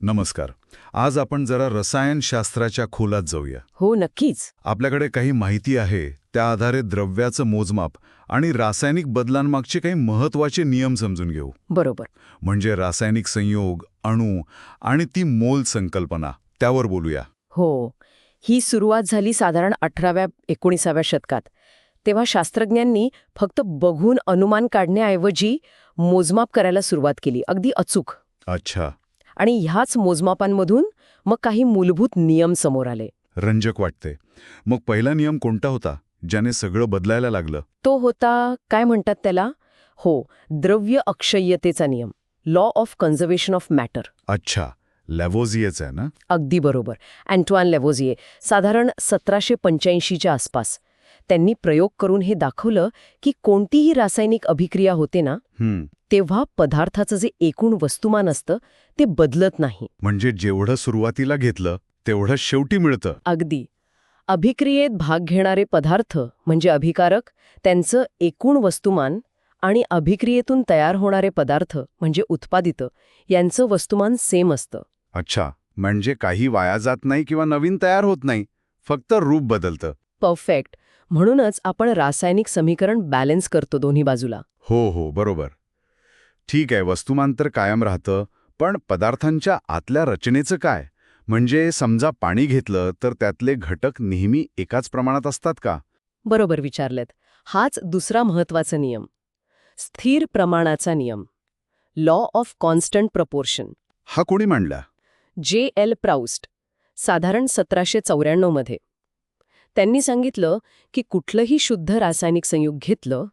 नमस्कार. आज आपण जरा रसायनशास्त्राच्या खोलात जाऊया. हो नक्कीच. आपल्याकडे काही माहिती आहे त्या आधारे द्रव्याचं मोजमाप आणि रासायनिक बदलांमागचे काही महत्त्वाचे नियम समजून घेऊ. बरोबर. म्हणजे रासायनिक संयोग अणू आणि ती मोल संकल्पना त्यावर बोलूया. हो. ही सुरुवात झाली साधारण अठराव्या एकोणीसाव्या शतकात. तेव्हा शास्त्रज्ञांनी फक्त बघून अनुमान काढण्याऐवजी मोजमाप करायला सुरुवात केली. अगदी अचूक. अच्छा. आणि ह्याच मोजमापांमधून मग काही मूलभूत नियम समोर आले. रंजक वाटते. मग पहिला नियम कोणता होता ज्याने सगळं बदलायला लागलं? तो होता काय म्हणतात त्याला? हो द्रव्य अक्षय्यतेचा नियम law of conservation of matter अच्छा लॅव्होझियच आहे ना? अगदी बरोबर. अँटवान लेव्होझिये साधारण सतराशे पंच्याऐंशीच्या आसपास. त्यांनी प्रयोग करून हे दाखवलं की कोणतीही रासायनिक अभिक्रिया होते ना तेव्हा पदार्थाचं जे एकूण वस्तुमान असतं ते बदलत नाही. म्हणजे जेवढं सुरुवातीला घेतलं तेवढं शेवटी मिळतं. अगदी. अभिक्रियेत भाग घेणारे पदार्थ म्हणजे अभिकारक त्यांचं एकूण वस्तुमान आणि अभिक्रियेतून तयार होणारे पदार्थ म्हणजे उत्पादित यांचं वस्तुमान सेम असतं. अच्छा म्हणजे काही वाया जात नाही किंवा नवीन तयार होत नाही फक्त रूप बदलतं. परफेक्ट. म्हणूनच आपण रासायनिक समीकरण बॅलन्स करतो दोन्ही बाजूला. हो हो बरोबर. ठीक आहे वस्तुमान तर कायम राहतं पण पदार्थांच्या आतल्या रचनेचं काय? म्हणजे समजा पाणी घेतलं तर त्यातले घटक नेहमी एकाच प्रमाणात असतात का? बरोबर विचारलेत. हाच दुसरा महत्त्वाचा नियम. स्थिर प्रमाणाचा नियम. लॉ ऑफ कॉन्स्टंट प्रपोर्शन हा कोणी मांडला? J L. प्राउस्ट साधारण सतराशे चौऱ्याण्णवमध्ये. त्यांनी सांगितलं की कुठलंही शुद्ध रासायनिक संयुग घेतलं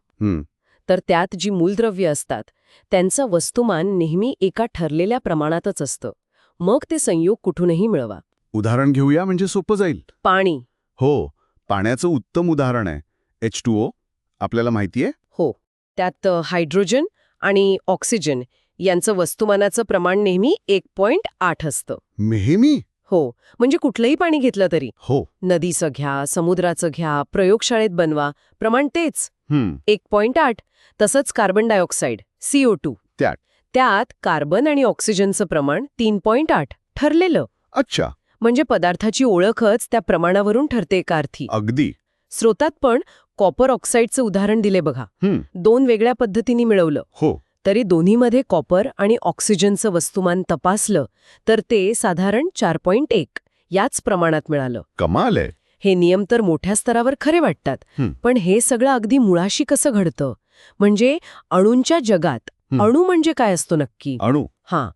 तर त्यात जी मूलद्रव्य असतात त्यांचं वस्तुमान नेहमी एका ठरलेल्या प्रमाणातच असतं. मग ते संयोग कुठूनही मिळवा. उदाहरण घेऊया म्हणजे सोपं जाईल. पाणी. हो पाण्याचं उत्तम उदाहरण आहे. एच टू ओ आपल्याला माहितीये? हो. त्यात हायड्रोजन आणि ऑक्सिजन यांचं वस्तुमानाचं प्रमाण नेहमी एक पॉइंट आठ असतं. नेहमी? हो म्हणजे कुठलंही पाणी घेतलं तरी. हो. नदीचं घ्या समुद्राचं घ्या प्रयोगशाळेत बनवा. प्रमाण तेच. एक पॉइंट आठ तसंच कार्बन डायऑक्साईड सीओ टू. त्यात? त्यात कार्बन आणि ऑक्सिजनचं प्रमाण तीन पॉइंट आठ ठरलेलं. अच्छा. म्हणजे पदार्थाची ओळखच त्या प्रमाणावरून ठरते एका अगदी. स्रोतात पण कॉपर ऑक्साईडचं उदाहरण दिले बघा. दोन वेगळ्या पद्धतीने मिळवलं. हो. तरी दोन्हीमध्ये कॉपर आणि ऑक्सिजनचं वस्तुमान तपासलं तर ते साधारण चार पॉइंट एक याच प्रमाणात मिळालं. कमाल आहे. हे नियम तर मोठ्या स्तरावर खरे वाटतात. पण हे सगळं अगदी मुळाशी कसं घडतं? म्हणजे अणूंच्या जगात. अणू म्हणजे काय असतो नक्की? अणू. हां.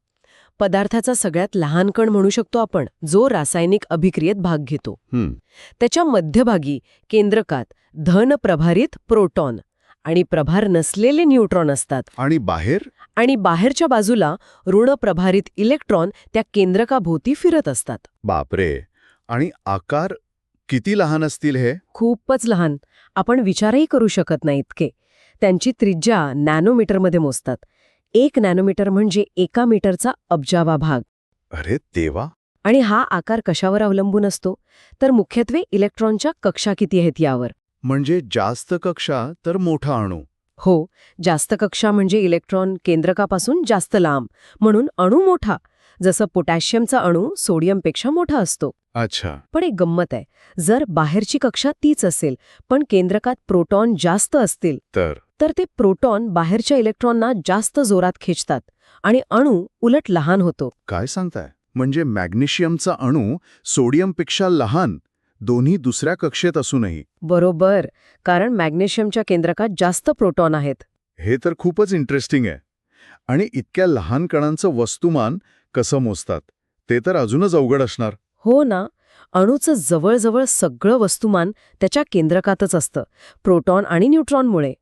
पदार्थाचा सगळ्यात लहान कण म्हणू शकतो आपण जो रासायनिक अभिक्रियेत भाग घेतो. त्याच्या मध्यभागी केंद्रकात धन प्रभारित प्रोटॉन आणि प्रभार नसलेले न्यूट्रॉन असतात. आणि बाहेर? आणि बाहेरच्या बाजूला ऋण प्रभारित इलेक्ट्रॉन त्या केंद्रकाभोवती फिरत असतात. बापरे! आणि आकार किती लहान असतील हे? खूपच लहान. आपण विचारही करू शकत नाही इतके. त्यांची त्रिज्या नॅनोमीटरमध्ये मोजतात. एक नॅनोमीटर म्हणजे एका मीटरचा अब्जावा भाग. अरे देवा! आणि हा आकार कशावर अवलंबून असतो? तर मुख्यत्वे इलेक्ट्रॉनच्या कक्षा किती आहेत यावर. म्हणजे जास्त कक्षा तर मोठा अणू. हो जास्त कक्षा म्हणजे इलेक्ट्रॉन केंद्रकापासून जास्त लांब म्हणून अणू मोठा जसं पोटॅशियमचा अणू सोडियमपेक्षा मोठा असतो. अच्छा. पण एक गंमत आहे जर बाहेरची कक्षा तीच असेल पण केंद्रकात प्रोटॉन जास्त असतील तर? तर ते प्रोटॉन बाहेरच्या इलेक्ट्रॉनना जास्त जोरात खेचतात आणि अणू उलट लहान होतो. काय सांगताय? म्हणजे मॅग्नेशियमचा अणू सोडियमपेक्षा लहान दोन्ही दुसऱ्या कक्षेत असूनही. बरोबर कारण मॅग्नेशियमच्या केंद्रकात जास्त प्रोटॉन आहेत. हे तर खूपच इंटरेस्टिंग आहे. आणि इतक्या लहान कणांचं वस्तुमान कसं मोजतात? ते तर अजूनच अवघड असणार. हो ना अणूचं जवळजवळ सगळं वस्तुमान त्याच्या केंद्रकातच असतं प्रोटॉन आणि न्यूट्रॉनमुळे.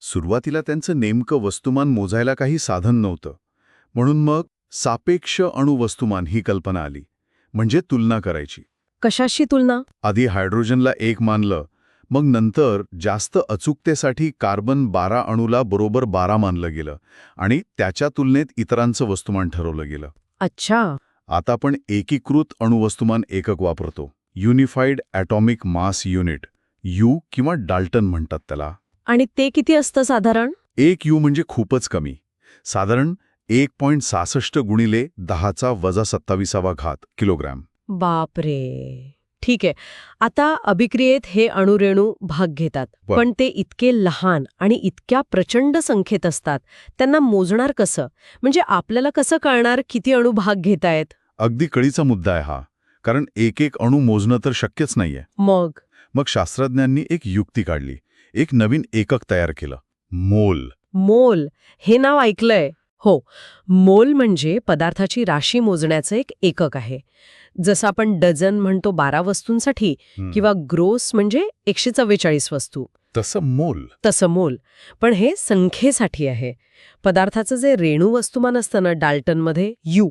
सुरुवातीला त्यांचं नेमकं वस्तुमान मोजायला काही साधन नव्हतं. म्हणून मग सापेक्ष अणुवस्तुमान ही कल्पना आली. म्हणजे तुलना करायची. कशाशी तुलना? आधी हायड्रोजनला एक मानलं मग नंतर जास्त अचूकतेसाठी कार्बन बारा अणूला बरोबर बारा मानलं गेलं आणि त्याच्या तुलनेत इतरांचं वस्तुमान ठरवलं गेलं. अच्छा. आता आपण एकीकृत अणुवस्तुमान एकक वापरतो unified atomic mass unit U किंवा डाल्टन म्हणतात त्याला. आणि ते किती असतं साधारण? एक यू म्हणजे खूपच कमी. साधारण एक पॉइंट सहासष्ट गुणिले दहाचा वजा सत्तावीसावा घात किलोग्रॅम. बापरे. ठीक आहे. आता अभिक्रियेत हे अणुरेणू भाग घेतात बर. पण ते इतके लहान आणि इतक्या प्रचंड संख्येत असतात त्यांना मोजणार कसं? म्हणजे आपल्याला कसं कळणार किती अणू भाग घेतायत? अगदी कळीचा मुद्दा आहे हा. कारण एक एक अणू मोजणं तर शक्यच नाहीये. मग? मग शास्त्रज्ञांनी एक युक्ती काढली. एक नवीन एकक तयार केलं. मोल. मोल. हे नाव ऐकलंय. हो. मोल म्हणजे पदार्थाची राशी मोजण्याचं एक एकक आहे. जसं आपण डझन म्हणतो बारा वस्तूंसाठी. किंवा ग्रोस म्हणजे एकशे चव्वेचाळीस वस्तू. तसं मोल. तसं मोल. पण हे संख्येसाठी आहे. पदार्थाचं जे रेणू वस्तुमान असतं ना डाल्टनमध्ये यू.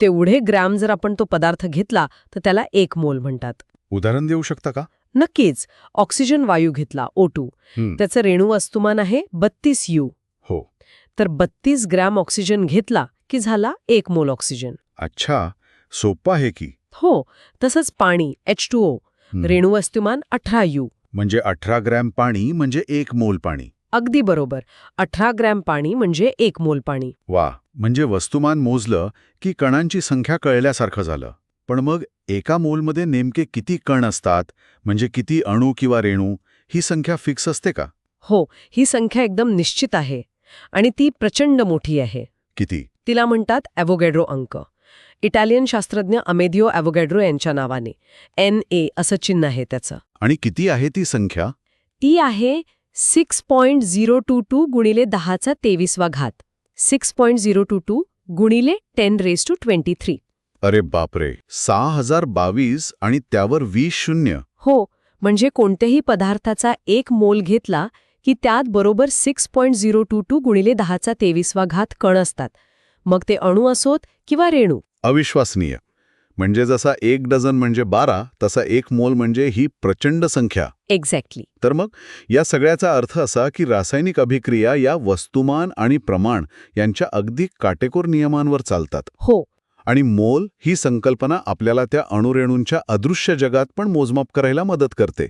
तेवढे ग्रॅम जर आपण तो पदार्थ घेतला तर त्याला एक मोल म्हणतात. उदाहरण देऊ शकता का? नक्कीच. ऑक्सिजन वायू घेतला ओ टू. त्याचं रेणू वस्तुमान आहे बत्तीस यू. हो. तर बत्तीस ग्रॅम ऑक्सिजन घेतला की झाला एक मोल ऑक्सिजन. अच्छा. सोपं आहे की? हो तसंच पाणी एच टू ओ. रेणू वस्तुमान अठरा यू. म्हणजे अठरा ग्रॅम पाणी म्हणजे एक मोल पाणी. अगदी बरोबर. अठरा ग्रॅम पाणी म्हणजे एक मोल पाणी. वा म्हणजे वस्तुमान मोजलं की कणांची संख्या कळल्यासारखं झालं. पण मग एका मोलमध्ये नेमके किती कण असतात? म्हणजे किती अणू किंवा रेणू? ही संख्या फिक्स असते का? हो ही संख्या एकदम निश्चित आहे. आणि ती प्रचंड मोठी आहे. किती? तिला म्हणतात ॲव्होगॅड्रो अंक. इटालियन शास्त्रज्ञ अमेदिओ ॲव्होगॅड्रो यांच्या नावाने. एन ए असं चिन्ह आहे त्याचं. आणि किती आहे ती संख्या? ती आहे six point zero two two गुणिले दहाचा तेवीसवा घात. Six point zero two two गुणिले ten raise to twenty three. अरे बापरे सहा हजार बावीस आणि त्यावर वीस शून्य. हो म्हणजे कोणत्याही पदार्थाचा एक मोल घेतला की त्यात बरोबर six point zero two two गुणिले दहाचा तेवीसवा घात कण असतात. मग ते अणू असोत किंवा रेणू. अविश्वसनीय. म्हणजे जसा एक डझन म्हणजे बारा तसा एक मोल म्हणजे ही प्रचंड संख्या. एक्झॅक्टली तर मग या सगळ्याचा अर्थ असा की रासायनिक अभिक्रिया या वस्तुमान आणि प्रमाण यांच्या अगदी काटेकोर नियमांवर चालतात. हो. आणि मोल ही संकल्पना आपल्याला त्या अणुरेणूंच्या अदृश्य जगात पण मोजमाप करायला मदत करते.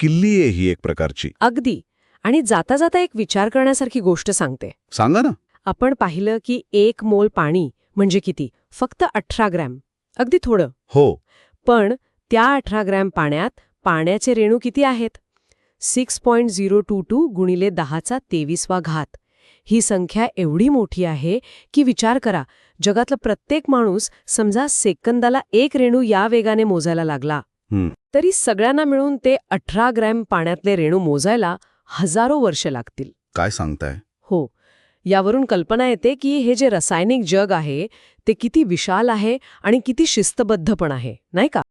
किल्ली आहे ही एक प्रकारची. अगदी. आणि जाता जाता एक विचार करण्यासारखी गोष्ट सांगते. सांगा ना. आपण पाहिलं की एक मोल पाणी म्हणजे किती? फक्त अठरा ग्रॅम. अगदी थोडं. हो. पण त्या अठरा ग्रॅम पाण्यात पाण्याचे रेणू किती आहेत? Six point zero two two गुणिले दहाचा तेवीसवा घात. ही संख्या एवढी मोठी आहे की विचार करा जगातला प्रत्येक माणूस समजा सेकंदाला एक रेणू या वेगाने मोजायला लागला. तरी सगळ्यांना मिळून ते अठरा ग्रॅम पाण्यातले रेणू मोजायला हजारो वर्ष लागतील. काय सांगताय? हो. यावरून कल्पना येते की हे जे रासायनिक जग आहे ते किती विशाल आहे आणि किती शिस्तबद्ध पण आहे नाही का?